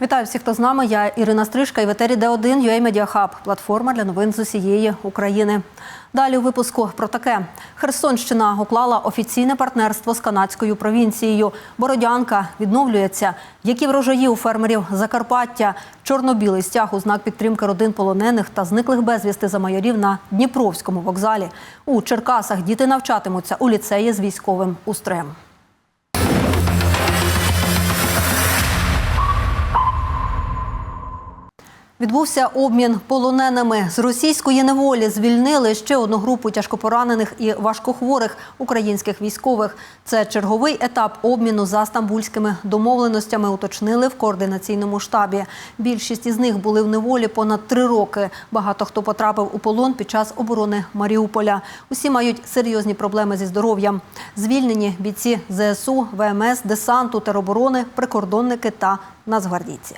Вітаю всіх, хто з нами. Я Ірина Стрижка і в етері Д1 UA Media Hub – платформа для новин з усієї України. Далі у випуску про таке. Херсонщина уклала офіційне партнерство з канадською провінцією. Бородянка відновлюється. Які врожаї у фермерів Закарпаття? Чорно-білий стяг у знак підтримки родин полонених та зниклих безвісти за майорів на Дніпровському вокзалі. У Черкасах діти навчатимуться у ліцеї з військовим устроєм. Відбувся обмін полоненими з російської неволі. Звільнили ще одну групу тяжкопоранених і важкохворих українських військових. Це черговий етап обміну за стамбульськими домовленостями. Уточнили в координаційному штабі. Більшість із них були в неволі понад три роки. Багато хто потрапив у полон під час оборони Маріуполя. Усі мають серйозні проблеми зі здоров'ям. Звільнені бійці ЗСУ, ВМС, десанту, тероборони, прикордонники та нацгвардійці.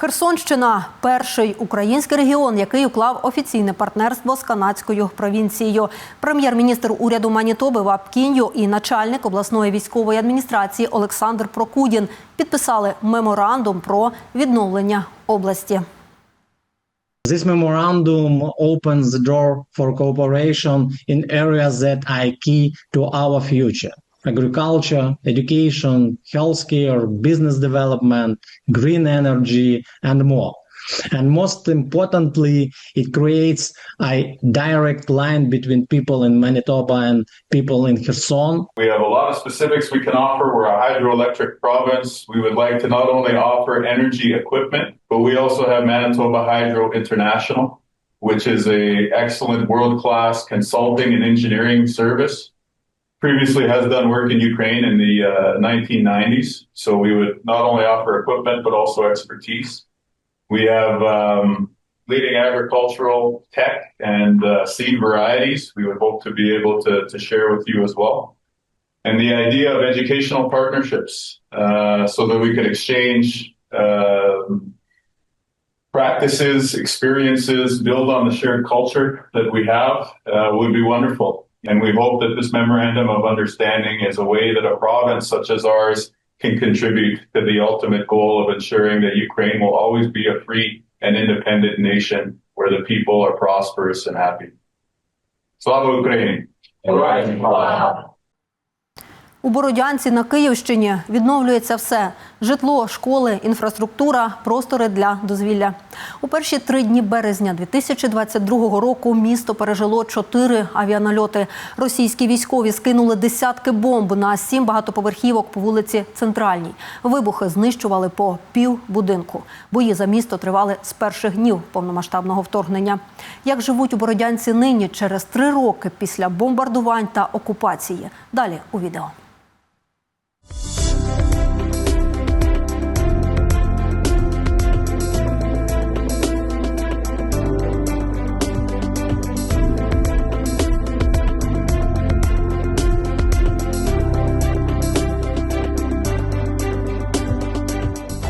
Херсонщина перший український регіон, який уклав офіційне партнерство з канадською провінцією. Прем'єр-міністр уряду Манітоби Вап Кіньо і начальник обласної військової адміністрації Олександр Прокудін підписали меморандум про відновлення області. This memorandum opens the door for cooperation in areas that are key to our future agriculture, education, healthcare, business development, green energy, and more. And most importantly, it creates a direct line between people in Manitoba and people in Kherson. We have a lot of specifics we can offer. We're a hydroelectric province. We would like to not only offer energy equipment, but we also have Manitoba Hydro International, which is a excellent world-class consulting and engineering service. Previously has done work in Ukraine in the uh, 1990s. So we would not only offer equipment, but also expertise. We have um, leading agricultural tech and uh, seed varieties. We would hope to be able to, to share with you as well. And the idea of educational partnerships uh, so that we could exchange um practices, experiences, build on the shared culture that we have uh, would be wonderful. And we hope that this memorandum of understanding is a way that a province such as ours can contribute to the ultimate goal of ensuring that Ukraine will always be a free and independent nation where the people are prosperous and happy. Slava Ukraini! У Бородянці на Київщині відновлюється все: житло, школи, інфраструктура, простори для дозвілля. У перші три дні березня 2022 року місто пережило чотири авіанальоти. Російські військові скинули десятки бомб на сім багатоповерхівок по вулиці Центральній. Вибухи знищували по пів будинку. Бої за місто тривали з перших днів повномасштабного вторгнення. Як живуть у Бородянці нині через три роки після бомбардувань та окупації? Далі у відео.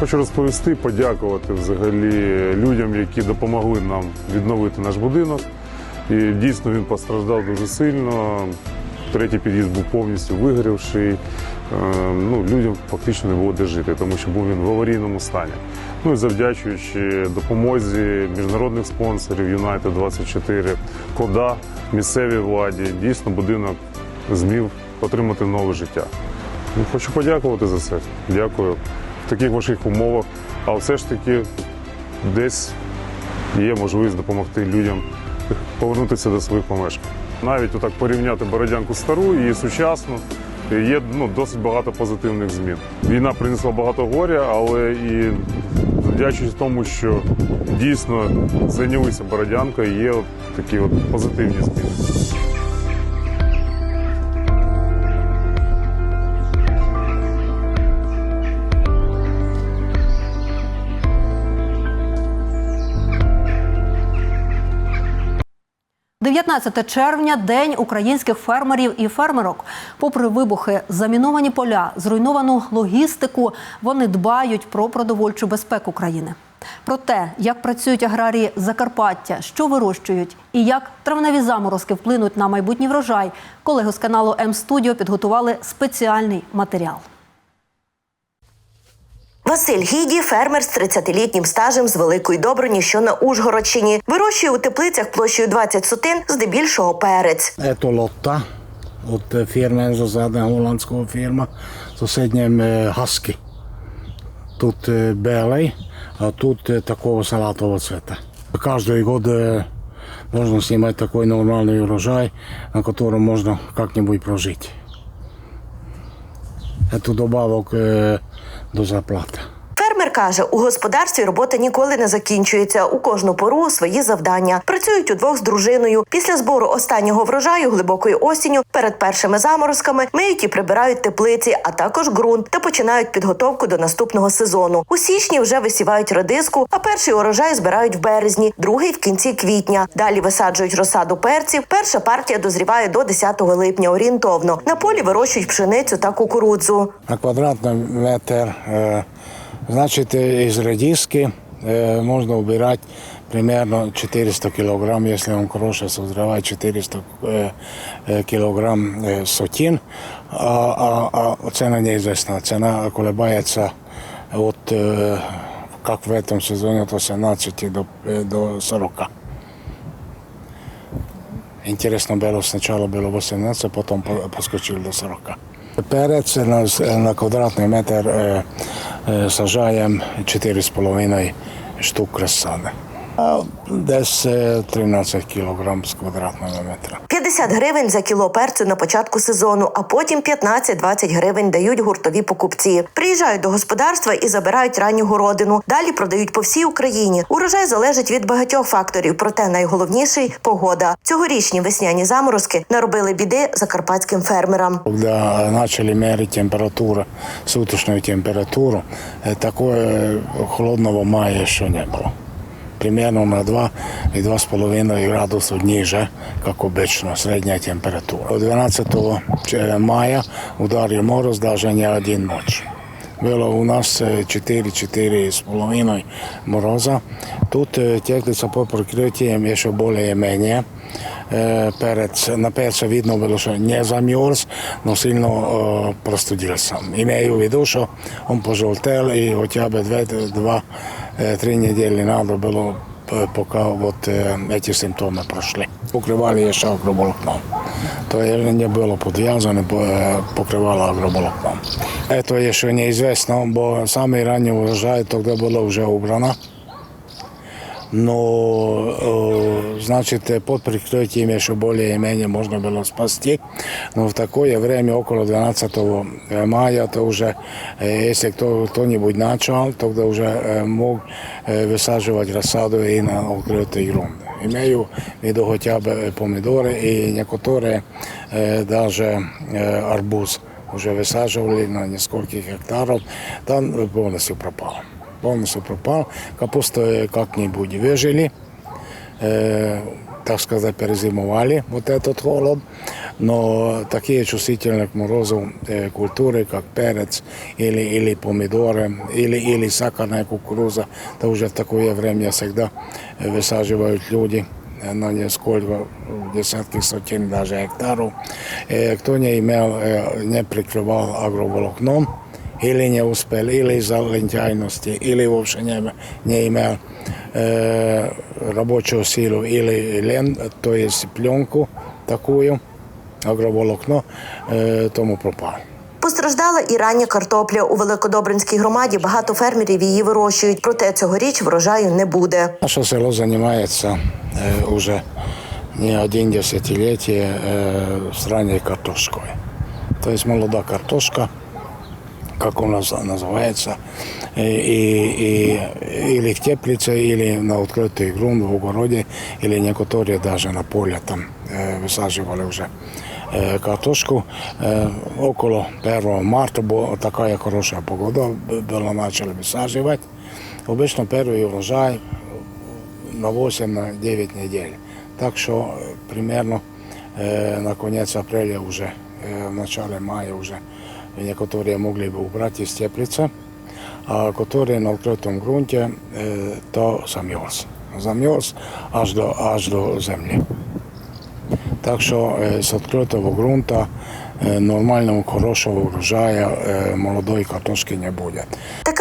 Хочу розповісти, подякувати взагалі людям, які допомогли нам відновити наш будинок. І дійсно він постраждав дуже сильно. Третій під'їзд був повністю вигорівший. Е, Ну, людям фактично не було де жити, тому що був він в аварійному стані. Ну і завдячуючи допомозі міжнародних спонсорів United 24 кода місцевій владі, дійсно будинок зміг отримати нове життя. Ну, Хочу подякувати за це. Дякую таких важких умовах, а все ж таки десь є можливість допомогти людям повернутися до своїх помешкань. Навіть отак порівняти бородянку стару і сучасну. Є ну, досить багато позитивних змін. Війна принесла багато горя, але і завдячуючи тому, що дійсно зайнялися бородянкою, є от такі от позитивні зміни. – 19 червня день українських фермерів і фермерок. Попри вибухи, заміновані поля, зруйновану логістику, вони дбають про продовольчу безпеку країни. Про те, як працюють аграрії Закарпаття, що вирощують і як травневі заморозки вплинуть на майбутній врожай, колеги з каналу М Студіо підготували спеціальний матеріал. Василь Гіді фермер з 30-літнім стажем з Великої Добрині, що на Ужгородщині. Вирощує у теплицях площею 20 сотин, здебільшого перець. Eto Lotta od eh, firmen som sa den hollandska firma. Så sednem eh, Husky. Тут eh, белый, а тут eh, такого салатового цвета. Каждый год eh, можно снимать такой нормальный урожай, на котором можно как-нибудь прожить. Это добавок dos La Plata. Фермер каже, у господарстві робота ніколи не закінчується. У кожну пору свої завдання. Працюють удвох з дружиною. Після збору останнього врожаю глибокою осінню перед першими заморозками миють і прибирають теплиці, а також ґрунт та починають підготовку до наступного сезону. У січні вже висівають редиску, а перший урожай збирають в березні, другий в кінці квітня. Далі висаджують розсаду перців. Перша партія дозріває до 10 липня орієнтовно. На полі вирощують пшеницю та кукурудзу. на квадратный метр. э, Значит, э, из редиски э, можно убирать примерно 400 килограмм, если он хороший созревает, 400 э, э, килограмм э, сотин. А, а, а цена неизвестна. Цена колебается от, э, как в этом сезоне, от 18 до, э, до 40. Интересно было, сначала было 18, потом по- поскочил до 40. Перець на, на квадратний метр е, е, сажаємо 4,5 штук розсади. А Десь е, 13 кілограм з квадратного метра. 50 гривень за кіло перцю на початку сезону, а потім 15-20 гривень дають гуртові покупці. Приїжджають до господарства і забирають ранню городину. Далі продають по всій Україні. Урожай залежить від багатьох факторів, проте найголовніший погода. Цьогорічні весняні заморозки наробили біди закарпатським фермерам. Когда начали мерить температуру, суточную температуру, э, такого э, холодного мая еще не было. примерно на 2 и 2,5 градуса ниже, як обично, средняя температура. 12 мая ударив мороз навіть не один ночь. Було у нас е, 4-4,5 мороза. Тут е, тяглиця по прикриттям ще більш-менш. Е, перед, на перше видно було, що не замерз, но сильно простудився. Імею в виду, що він пожовтел і хоча б 2 Е, три неділі надо було е, пока вот эти е, симптомы прошли. Покривали еще агроволокном. То не було подвязано, покривало агроволокном. Это еще неизвестно, бо саме ранний урожай тоді було вже убрано Но, э, значит, э, под прикрытием еще более-менее можно было спасти. Но в такое время, около 12 мая, то уже, э, если кто, кто-нибудь начал, тогда уже э, мог э, высаживать рассаду и на открытый грунт. Имею в виду хотя бы помидоры и некоторые э, даже э, арбуз уже высаживали на несколько гектаров, там полностью пропало полностью пропал. Капусту э, как-нибудь выжили, э, так сказать, перезимовали вот этот холод. Но такие чувствительные к морозу э, культуры, как перец или, или помидоры, или, или сахарная кукуруза, то уже в такое время всегда э, высаживают люди э, на несколько десятки сотен даже гектаров. Э, Кто не имел, э, не прикрывал агроволокном, или не успел, или из-за лентяйности, или вообще не, не имел э, рабочую силу, или лен, то есть пленку такую, агроволокно, э, тому пропал. Постраждала і рання картопля у Великодобринській громаді. Багато фермерів її вирощують. Проте цьогоріч врожаю не буде. Наше село занимается э, уже не один десятилетие э, с ранней картошкой. То есть молодая картошка, как у нас называется, и, и, и- или в теплице, или на открытый грунт в огороде, или некоторые даже на поле там э, высаживали уже э, картошку. Э, около 1 марта была такая хорошая погода, б- была начали высаживать. Обычно первый урожай на 8 на 9 недель. Так что э, примерно э, на конец апреля уже, э, в начале мая уже некоторые могли бы убрать из теплицы, а которые на открытом грунте, э, то замерз. Замерз аж до, аж до земли. Так що е, з відкритого ґрунту е, нормального хорошого урожаю е, молодої картошки не буде.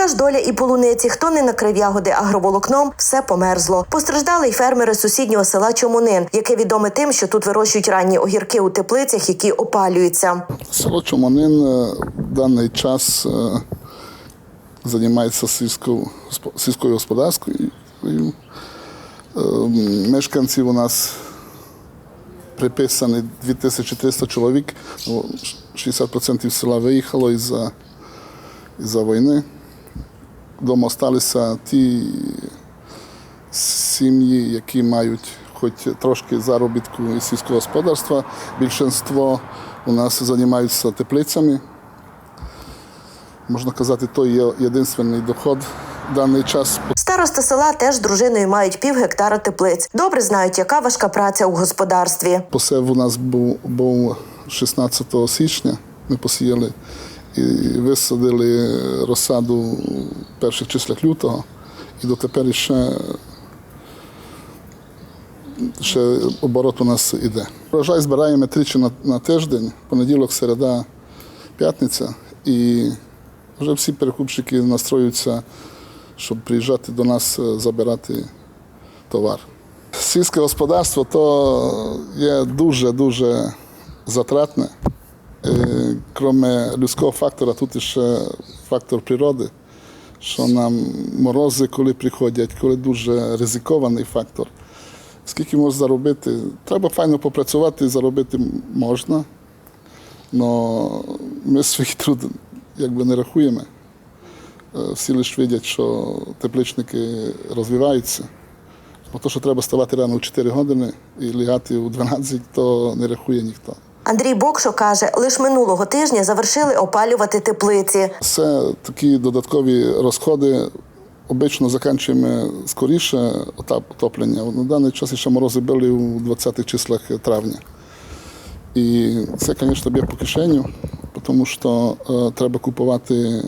Ж доля і полуниці. Хто не накрив ягоди агроволокном, все померзло. Постраждали й фермери сусіднього села Чомунин, яке відоме тим, що тут вирощують ранні огірки у теплицях, які опалюються. Село Чомонин е, в даний час е, займається сільською, сільською господарською. Е, Мешканців у нас приписані 2300 чоловік. Ну, 60% села виїхало із-за із-за війни. Дома залишилися ті сім'ї, які мають хоч трошки заробітку із сільського господарства. Більшинство у нас займаються теплицями. Можна казати, то є єдиний доход в даний час. Староста села теж з дружиною мають пів гектара теплиць. Добре знають, яка важка праця у господарстві. Посев у нас був, був 16 січня. Ми посіяли і висадили розсаду в перших числах лютого. І дотепер ще, ще оборот у нас іде. Врожай збираємо тричі на, на тиждень, понеділок, середа, п'ятниця. І вже всі перекупщики настроюються, щоб приїжджати до нас е, забирати товар. Сільське господарство то є дуже-дуже затратне. Е, Крім людського фактора, тут ще фактор природи, що нам морози, коли приходять, коли дуже ризикований фактор. Скільки можна заробити? Треба файно попрацювати, заробити можна. але ми свій труд якби не рахуємо. Всі лише видять, що тепличники розвиваються. Бо то, що треба ставати рано у 4 години і лягати у 12, то не рахує ніхто. Андрій Бокшо каже, лише минулого тижня завершили опалювати теплиці. Це такі додаткові розходи. Обично закінчуємо скоріше отоплення. На даний час ще морози були у 20-х числах травня. І це, звісно, б'є по кишеню, тому що е, треба купувати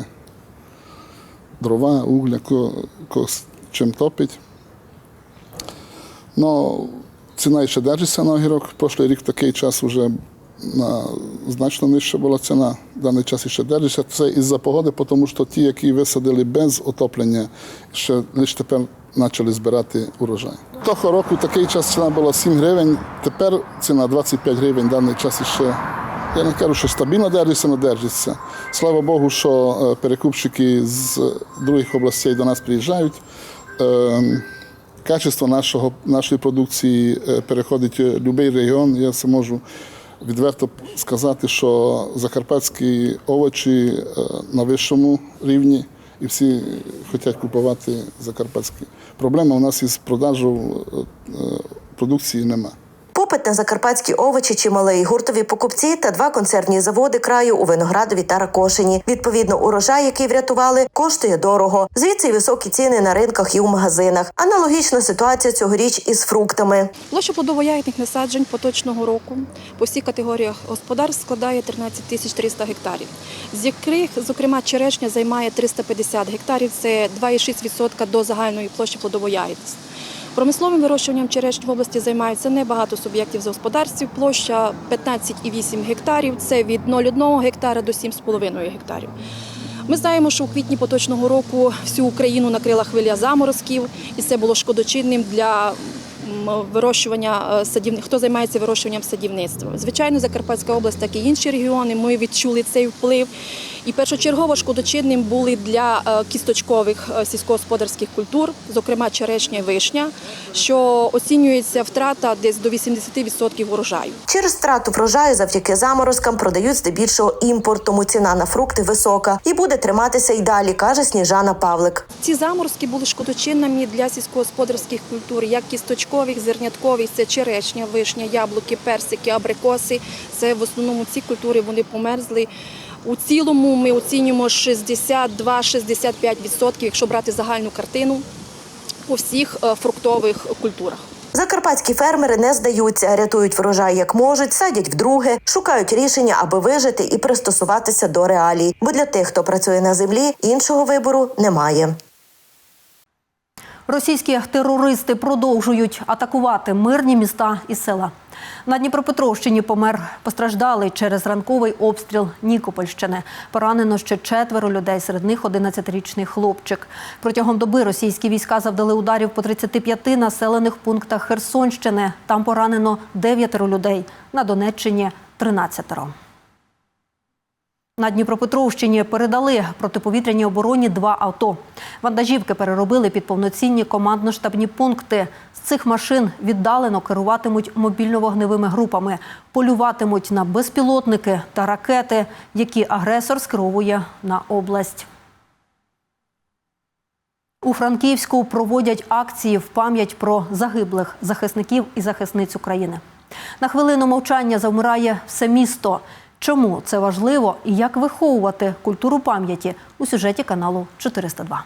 дрова, угля, чим топить. Ну, ціна ще держиться на огірок. Прошлий рік такий час вже значно нижча була ціна. В даний час ще держиться. Це із-за погоди, тому що ті, які висадили без отоплення, ще лише тепер почали збирати урожай. Того року такий час ціна була 7 гривень, тепер ціна 25 гривень. В даний час ще. Я не кажу, що стабільно держиться, але держиться. Слава Богу, що е, перекупщики з других областей до нас приїжджають. Ем, Качество нашого, нашої продукції е, переходить в будь-який регіон. Я це можу відверто сказати, що закарпатські овочі е, на вищому рівні і всі хочуть купувати закарпатські. Проблема у нас із продажу е, е, продукції нема. Попит на закарпатські овочі чималий. Гуртові покупці та два консервні заводи краю у Виноградові та Ракошині. Відповідно, урожай, який врятували, коштує дорого. Звідси й високі ціни на ринках і у магазинах. Аналогічна ситуація цьогоріч із фруктами. Площа плодово-ягідних насаджень поточного року по всіх категоріях господарств складає 13 тисяч 300 гектарів, з яких, зокрема, черешня займає 350 гектарів, це 2,6% до загальної площі плодово-ягідності. Промисловим вирощуванням черешні в області займаються небагато суб'єктів з господарств. Площа 15,8 гектарів, це від 0,1 гектара до 7,5 гектарів. Ми знаємо, що у квітні поточного року всю Україну накрила хвиля заморозків, і це було шкодочинним для вирощування е, садівних, хто займається вирощуванням садівництва. Звичайно, Закарпатська область, так і інші регіони. Ми відчули цей вплив. І першочергово шкодочинним були для е, кісточкових е, сільськогосподарських культур, зокрема черешня і вишня, що оцінюється втрата десь до 80% урожаю. Через втрату врожаю завдяки заморозкам продають здебільшого імпорт, тому ціна на фрукти висока і буде триматися й далі, каже Сніжана Павлик. Ці заморозки були шкодочинними для сільськогосподарських культур, як кісточкових, зерняткових, це черешня, вишня, яблуки, персики, абрикоси. Це в основному ці культури вони померзли. У цілому ми оцінюємо 62-65%, якщо брати загальну картину по всіх е, фруктових культурах. Закарпатські фермери не здаються, рятують врожай як можуть, садять вдруге, шукають рішення, аби вижити і пристосуватися до реалій. Бо для тих, хто працює на землі, іншого вибору немає. Російські терористи продовжують атакувати мирні міста і села. На Дніпропетровщині помер постраждалий через ранковий обстріл Нікопольщини. Поранено ще четверо людей, серед них 11-річний хлопчик. Протягом доби російські війська завдали ударів по 35 населених пунктах Херсонщини. Там поранено 9 людей, на Донеччині 13. На Дніпропетровщині передали протиповітряній обороні два авто. Вантажівки переробили під повноцінні командно-штабні пункти. З цих машин віддалено керуватимуть мобільно-вогневими групами, полюватимуть на безпілотники та ракети, які агресор скеровує на область. У Франківську проводять акції в пам'ять про загиблих захисників і захисниць України. На хвилину мовчання завмирає все місто. Чому це важливо і як виховувати культуру пам'яті у сюжеті каналу 402.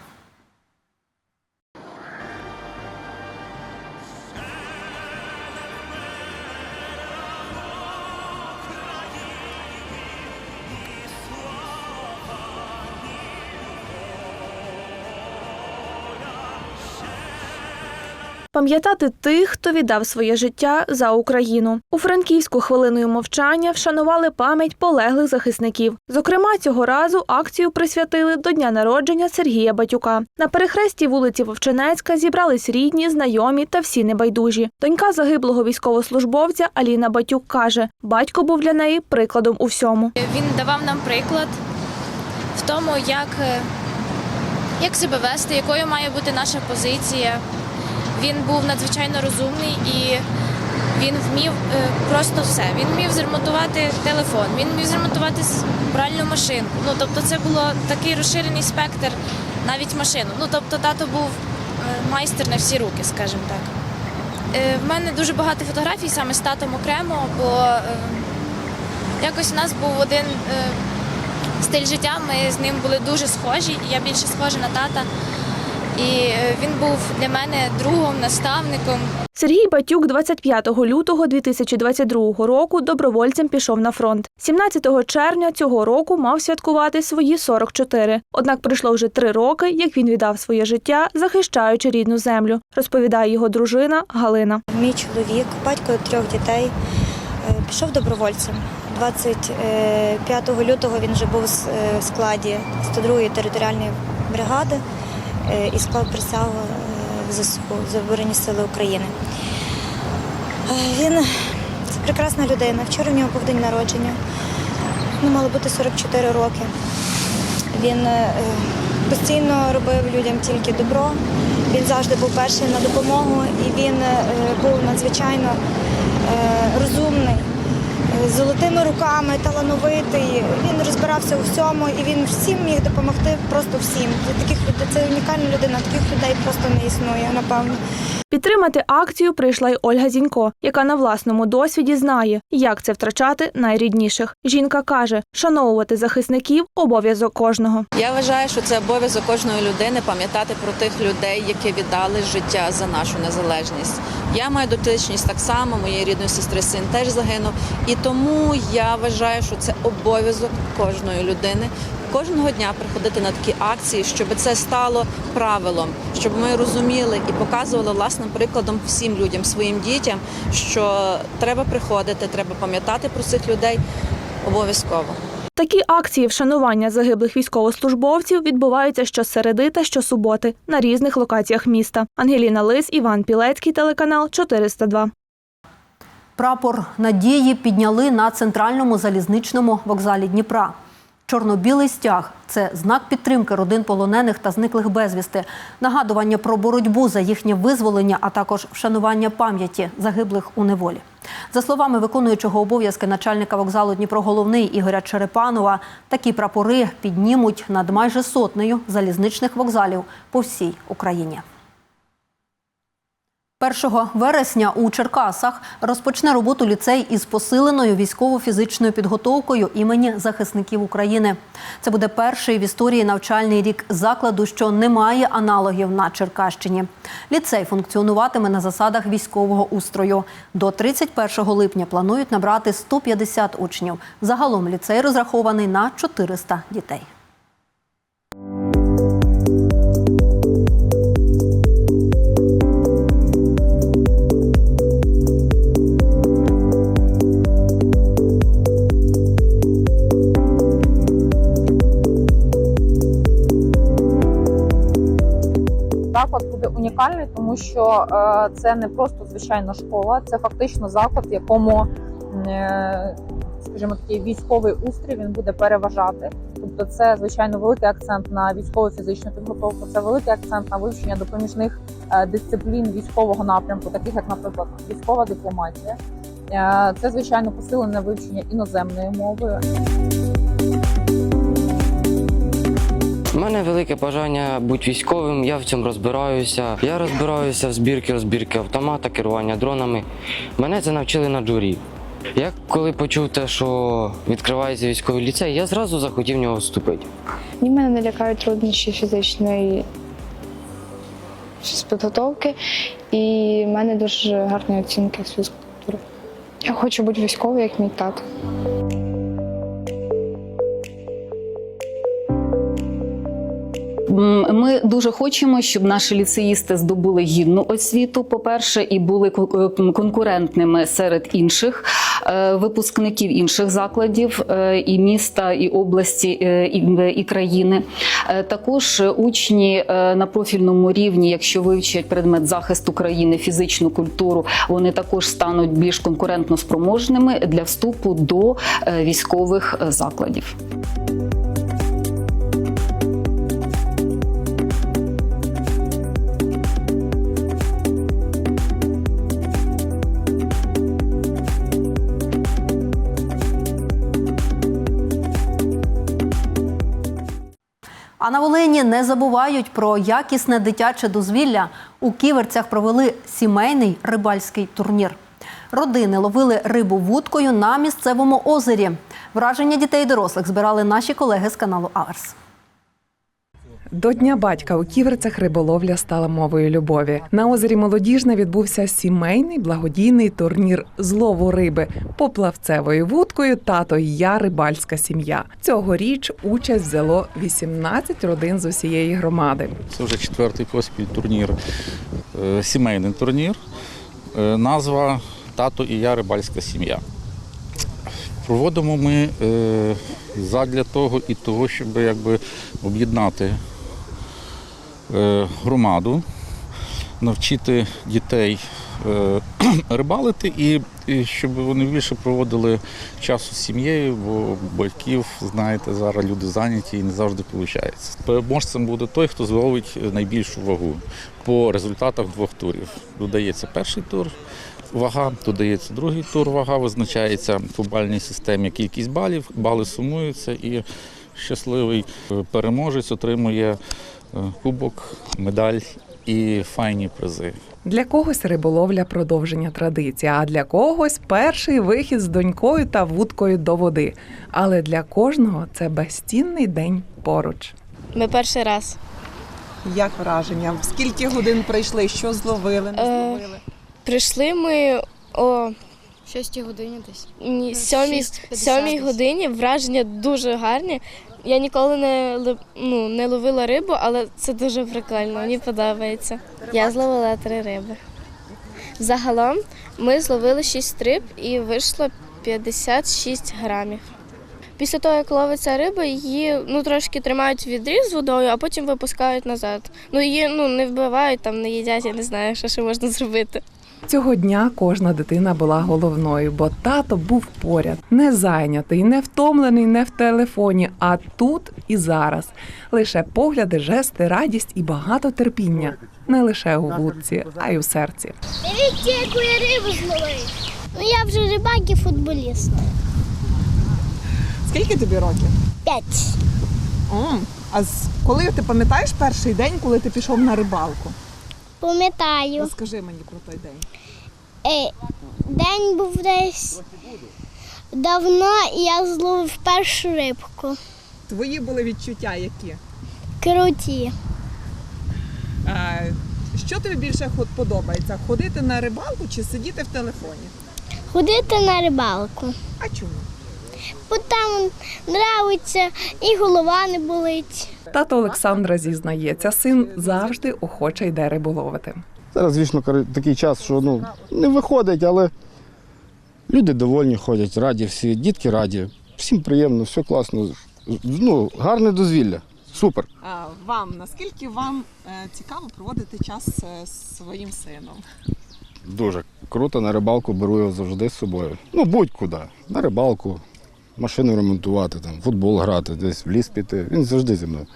Пам'ятати тих, хто віддав своє життя за Україну. У Франківську хвилиною мовчання вшанували пам'ять полеглих захисників. Зокрема, цього разу акцію присвятили до дня народження Сергія Батюка. На перехресті вулиці Вовчинецька зібрались рідні, знайомі та всі небайдужі. Донька загиблого військовослужбовця Аліна Батюк каже: батько був для неї прикладом у всьому. Він давав нам приклад в тому, як, як себе вести, якою має бути наша позиція. Він був надзвичайно розумний і він вмів е, просто все. Він вмів зремонтувати телефон, він вмів зремонтувати пральну машинку. Ну тобто, це було такий розширений спектр, навіть машину. Ну тобто, тато був е, майстер на всі руки, скажімо так. Е, В мене дуже багато фотографій саме з татом окремо, бо якось у нас був один стиль життя. Ми з ним були дуже схожі. Я більше схожа на тата. І е, він був для мене другом, наставником. Сергій Батюк 25 лютого 2022 року добровольцем пішов на фронт. 17 червня цього року мав святкувати свої 44. Однак пройшло вже три роки, як він віддав своє життя, захищаючи рідну землю, розповідає його дружина Галина. Мій чоловік, батько трьох дітей, е, пішов добровольцем. 25 лютого він вже був е, в складі 102-ї територіальної бригади і склав присягу е, в ЗСУ за Збройні Сили України. Е, Він це прекрасна людина. Вчора в нього був день народження. Йому мало бути 44 роки. Він е, постійно робив людям тільки добро. Він завжди був перший на допомогу, і він е, був надзвичайно е, розумний, е, золотими руками, талановитий. Він розбирався у всьому і він всім міг допомогти, просто всім. Таких людей це унікальна людина, таких людей просто не існує, напевно. Підтримати акцію прийшла й Ольга Зінько, яка на власному досвіді знає, як це втрачати найрідніших. Жінка каже, шановувати захисників обов'язок кожного. Я вважаю, що це обов'язок кожної людини пам'ятати про тих людей, які віддали життя за нашу незалежність. Я маю дотичність так само, моєї рідної сестри син теж загинув. І тому я вважаю, що це обов'язок кожної людини. Кожного дня приходити на такі акції, щоб це стало правилом, щоб ми розуміли і показували власним прикладом всім людям, своїм дітям, що треба приходити, треба пам'ятати про цих людей обов'язково. Такі акції вшанування загиблих військовослужбовців відбуваються щосереди та щосуботи на різних локаціях міста. Ангеліна Лис, Іван Пілецький, телеканал 402. Прапор надії підняли на центральному залізничному вокзалі Дніпра. Чорно-білий стяг це знак підтримки родин полонених та зниклих безвісти, нагадування про боротьбу за їхнє визволення, а також вшанування пам'яті загиблих у неволі. За словами виконуючого обов'язки начальника вокзалу Дніпро Головний Ігоря Черепанова, такі прапори піднімуть над майже сотнею залізничних вокзалів по всій Україні. 1 вересня у Черкасах розпочне роботу ліцей із посиленою військово-фізичною підготовкою імені захисників України. Це буде перший в історії навчальний рік закладу, що не має аналогів на Черкащині. Ліцей функціонуватиме на засадах військового устрою. До 31 липня планують набрати 150 учнів. Загалом ліцей розрахований на 400 дітей. Унікальний, тому що е, це не просто звичайна школа, це фактично заклад, в якому, е, скажімо, такий військовий устрій він буде переважати. Тобто, це звичайно великий акцент на військову фізичну підготовку, це великий акцент на вивчення допоміжних е, дисциплін військового напрямку, таких як, наприклад, військова дипломатія. Це звичайно посилене вивчення іноземної мови. Мене велике бажання бути військовим, я в цьому розбираюся. Я розбираюся в збірки, розбірки автомата, керування дронами. Мене це навчили на джурі. Я коли почув те, що відкривається військовий ліцей, я зразу захотів в нього вступити. Ні, мене не лякають труднощі фізичної підготовки, і в мене дуже гарні оцінки з фізкультури. Я хочу бути військовою, як мій тато. Ми дуже хочемо, щоб наші ліцеїсти здобули гідну освіту, по-перше, і були ко- конкурентними серед інших е, випускників інших закладів е, і міста, і області, е, і, країни. Е, Також е, учні е, на профільному рівні, якщо вивчать предмет захисту країни, фізичну культуру, вони також стануть більш конкурентно спроможними для вступу до е, військових е, закладів. На Волині не забувають про якісне дитяче дозвілля. У ківерцях провели сімейний рибальський турнір. Родини ловили рибу вудкою на місцевому озері. Враження дітей і дорослих збирали наші колеги з каналу Аверс. До Дня батька у Ківерцях риболовля стала мовою любові. На озері Молодіжне відбувся сімейний благодійний турнір з лову риби поплавцевою вудкою Тато і я рибальська сім'я. Цьогоріч участь взяло 18 родин з усієї громади. Це вже четвертий поспіль турнір, е, сімейний турнір. Е, Назва Тато і я рибальська сім'я. Проводимо ми е, задля того і того, щоб якби об'єднати громаду, навчити дітей е, рибалити і, щоб вони більше проводили часу з сім'єю, бо батьків, знаєте, зараз люди зайняті і не завжди виходить. Переможцем буде той, хто зловить найбільшу вагу по результатах двох турів. Додається перший тур. Вага додається другий тур, вага визначається по бальній системі кількість балів, бали сумуються і щасливий е, переможець отримує е, кубок, медаль і файні призи. Для когось риболовля продовження традиції, а для когось перший вихід з донькою та вудкою до води. Але для кожного це безцінний день поруч. Ми перший раз. Як враження? Скільки годин пройшли? Що зловили? Не Е. Прийшли ми о 6 годині десь. ні, сьомій, 6:50 сьомій годині. Враження дуже гарні. Я ніколи не, ну, не ловила рибу, але це дуже прикольно, мені подобається. Я зловила три риби. Загалом ми зловили 6 риб і вийшло 56 грамів. Після того, як ловиться риба, її ну, трошки тримають в відрі з водою, а потім випускають назад. Ну, її ну, не вбивають, там, не їдять, я не знаю, що ще можна зробити. Цього дня кожна дитина була головною, бо тато був поряд, не зайнятий, не втомлений, не в телефоні, а тут і зараз. Лише погляди, жести, радість і багато терпіння. Не лише у вудці, а й у серці. Дивіться, яку я рибу зловив. Ну я вже рибак і футболіст. Скільки тобі років? П'ять. А з- коли ти пам'ятаєш перший день, коли ти пішов на рибалку? Пам'ятаю. Розкажи мені про той день. Е, день був десь давно, і я зловив першу рибку. Твої були відчуття які? Круті. А, що тобі більше подобається? Ходити на рибалку чи сидіти в телефоні? Ходити на рибалку. А чому? Бо там нравиться і голова не болить. Тато Олександра зізнається, син завжди охоче йде риболовити. Зараз, звісно, такий час, що ну, не виходить, але люди довольні ходять, раді всі, дітки раді. Всім приємно, все класно. Ну, гарне дозвілля. Супер. А, Вам наскільки вам е, цікаво проводити час е, з своїм сином? Дуже круто. На рибалку беру його завжди з собою. Ну, будь-куди. На рибалку, машину ремонтувати, там, футбол грати, десь в ліс піти. Він завжди зі мною.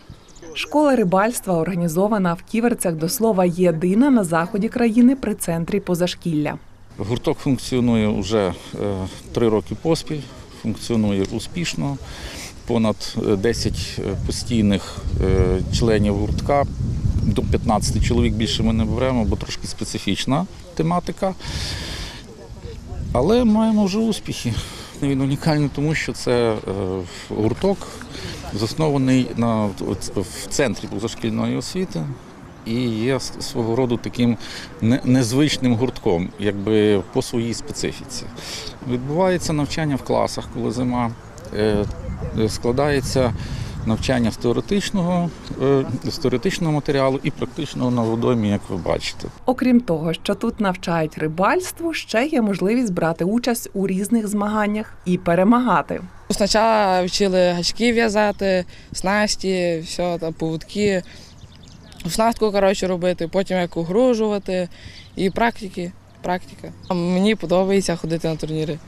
Школа рибальства організована в Ківерцях до слова єдина на заході країни при центрі позашкілля. Гурток функціонує вже е, три роки поспіль, функціонує успішно. Понад е, 10 е, постійних е, членів гуртка. До 15 чоловік більше ми не беремо, бо трошки специфічна тематика. Але маємо вже успіхи. Він унікальний, тому що це е, гурток, заснований на, в центрі позашкільної освіти і є свого роду таким незвичним гуртком, якби по своїй специфіці. Відбувається навчання в класах, коли зима. Е, Складається навчання з теоретичного, е, з теоретичного матеріалу і практичного на водоймі, як ви бачите. Окрім того, що тут навчають рибальству, ще є можливість брати участь у різних змаганнях і перемагати. Спочатку вчили гачки в'язати, снасті, все, там, поводки, снастку коротше, робити, потім як огружувати і практики. Практика. Мені подобається ходити на турніри.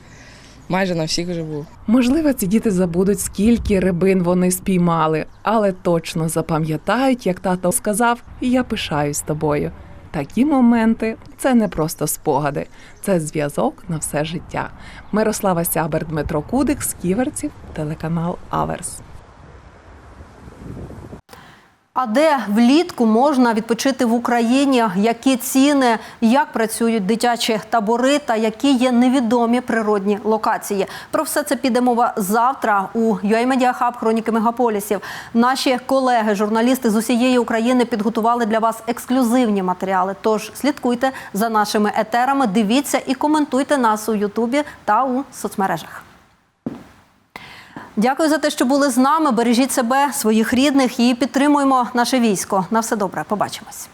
Майже на всіх вже був. Можливо, ці діти забудуть, скільки рибин вони спіймали, але точно запам'ятають, як тато сказав, я пишаюсь тобою. Такі моменти це не просто спогади, це зв'язок на все життя. Мирослава Сябер, Дмитро Кудик з Ківерців, телеканал Аверс. А де влітку можна відпочити в Україні? Які ціни, як працюють дитячі табори та які є невідомі природні локації? Про все це піде мова завтра у UA Media Hub Хроніки Мегаполісів. Наші колеги, журналісти з усієї України підготували для вас ексклюзивні матеріали. Тож слідкуйте за нашими етерами, дивіться і коментуйте нас у Ютубі та у соцмережах. Дякую за те, що були з нами. Бережіть себе, своїх рідних і підтримуємо наше військо. На все добре. Побачимось.